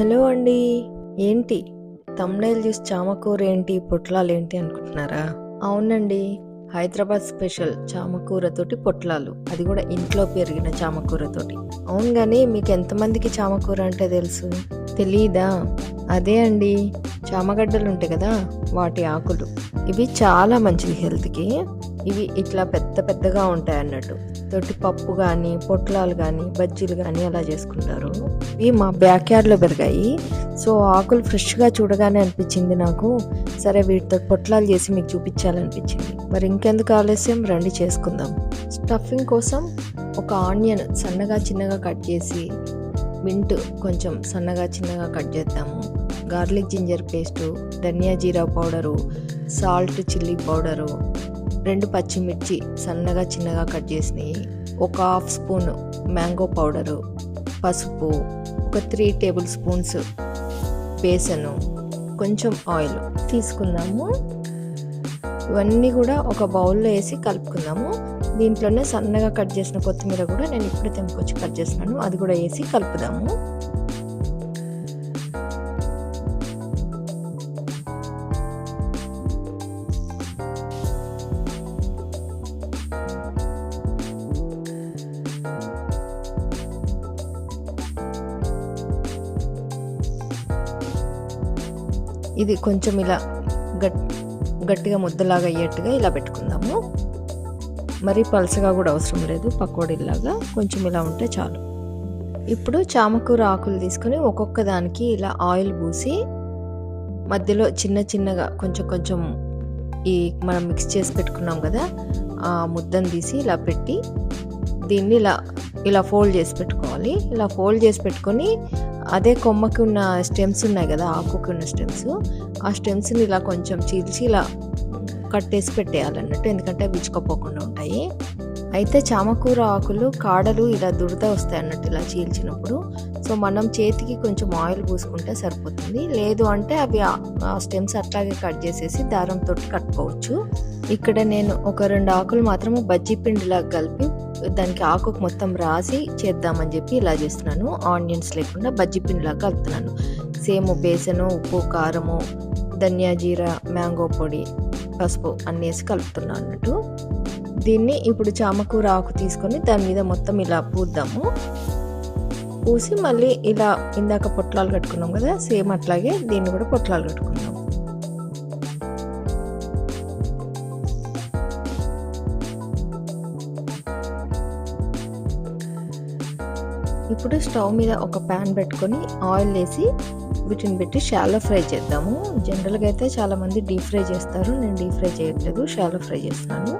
Hello అండి. ఏంటి? Thumbnail చూసి చామకూర ఏంటి? పొట్లాలు ఏంటి అనుకుంటున్నారా? అవునండి. హైదరాబాద్ స్పెషల్ చామకూరతోటి పొట్లాలు. అది కూడా ఇంట్లో పెరిగిన చామకూరతోటి. అవును కానీ మీకు ఎంతమందికి చామకూర అంటే తెలుసు? తెలీదా? అదే అండి. చామగడ్డలు ఉంటాయి కదా వాటి ఆకులు. ఇవి చాలా మంచిది హెల్త్కి. ఇవి ఇట్లా పెద్ద పెద్దగా ఉంటాయి అన్నట్టు తోటి పప్పు కానీ పొట్లాలు కానీ బజ్జీలు కానీ అలా చేసుకుంటారు? ఇవి మా బ్యాక్ యార్డ్లో పెరిగాయి. సో ఆకులు ఫ్రెష్గా చూడగానే అనిపించింది నాకు. సరే వీటితో పొట్లాలు చేసి మీకు చూపించాలనిపించింది. మరి ఇంకెందుకు ఆలస్యం? రండి చేసుకుందాం. స్టఫింగ్ కోసం ఒక ఆనియన్ సన్నగా చిన్నగా కట్ చేసి మింట్ కొంచెం సన్నగా చిన్నగా కట్ చేద్దాము. Garlic ginger paste dhania jeera powder salt chilli powder రెండు పచ్చిమిర్చి సన్నగా చిన్నగా కట్ చేసినవి ఒక హాఫ్ స్పూన్ మ్యాంగో పౌడరు పసుపు ఒక త్రీ టేబుల్ స్పూన్స్ బేసను కొంచెం ఆయిల్ తీసుకుందాము. ఇవన్నీ కూడా ఒక బౌల్లో వేసి కలుపుకుందాము. దీంట్లోనే సన్నగా కట్ చేసిన కొత్తిమీర కూడా నేను ఇప్పుడే తెంపుకొచ్చి కట్ చేసినాను అది కూడా వేసి కలుపుదాము. ఇది కొంచెం ఇలా గట్ గట్టిగా ముద్దలాగా అయ్యేట్టుగా ఇలా పెట్టుకుందాము. మరీ పలసగా కూడా అవసరం లేదు పకోడీలాగా కొంచెం ఇలా ఉంటే చాలు. ఇప్పుడు చామకూర ఆకులు తీసుకొని ఒక్కొక్క దానికి ఇలా ఆయిల్ పూసి మధ్యలో చిన్న చిన్నగా కొంచెం కొంచెం ఈ మనం మిక్స్ చేసి పెట్టుకున్నాం కదా ఆ ముద్దను తీసి ఇలా పెట్టి దీన్ని ఇలా ఇలా ఫోల్డ్ చేసి పెట్టుకోవాలి. ఇలా ఫోల్డ్ చేసి పెట్టుకొని అదే కొమ్మకి ఉన్న స్టెమ్స్ ఉన్నాయి కదా ఆకుకి ఉన్న స్టెమ్స్ ఆ స్టెమ్స్ని ఇలా కొంచెం చీల్చి ఇలా కట్టేసి పెట్టేయాలన్నట్టు. ఎందుకంటే విచ్చుకపోకుండా ఉంటాయి. అయితే చామకూర ఆకులు కాడలు ఇలా దురద వస్తాయి అన్నట్టు ఇలా చీల్చినప్పుడు. సో మనం చేతికి కొంచెం ఆయిల్ పూసుకుంటే సరిపోతుంది. లేదు అంటే అవి ఆ స్టెమ్స్ అట్లాగే కట్ చేసేసి దారంతో కట్టుకోవచ్చు. ఇక్కడ నేను ఒక రెండు ఆకులు మాత్రము బజ్జీ పిండిలా కలిపి దానికి ఆకుకు మొత్తం రాసి చేద్దామని చెప్పి ఇలా చేస్తున్నాను. ఆనియన్స్ లేకుండా బజ్జీ పిండిలా కలుపుతున్నాను. సేమ్ బేసను ఉప్పు కారము ధనియా జీరా మ్యాంగో పొడి పసుపు అన్నీ వేసి కలుపుతున్నాను అన్నట్టు. దీన్ని ఇప్పుడు చామకూర ఆకు తీసుకొని దాని మీద మొత్తం ఇలా పూద్దాము. పూసి మళ్ళీ ఇలా ఇందాక పొట్లాలు కట్టుకున్నాం కదా సేమ్ అట్లాగే దీన్ని కూడా పొట్లాలు కట్టుకుందాం ఇప్పుడు స్టవ్ మీద ఒక ప్యాన్ పెట్టుకొని ఆయిల్ వేసి వీటిని పెట్టి షాలో ఫ్రై చేద్దాము. జనరల్గా అయితే చాలామంది డీప్ ఫ్రై చేస్తారు. నేను డీప్ ఫ్రై చేయట్లేదు. షాలో ఫ్రై చేస్తున్నాను.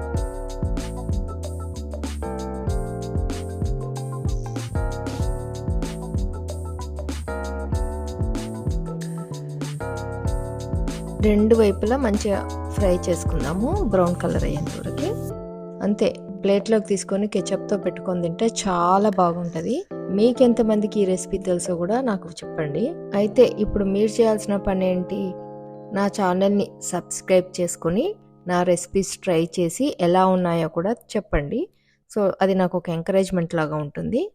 రెండు వైపులా మంచిగా ఫ్రై చేసుకుందాము. బ్రౌన్ కలర్ అయ్యేంత వరకు. అంతే ప్లేట్లోకి తీసుకొని కెచప్తో పెట్టుకొని తింటే చాలా బాగుంటుంది. మీకెంతమందికి ఈ రెసిపీ తెలుసో కూడా నాకు చెప్పండి. అయితే ఇప్పుడు మీరు చేయాల్సిన పని ఏంటి నా ఛానల్ని సబ్స్క్రైబ్ చేసుకొని నా రెసిపీస్ ట్రై చేసి ఎలా ఉన్నాయో కూడా చెప్పండి. సో అది నాకు ఒక ఎంకరేజ్మెంట్ లాగా ఉంటుంది.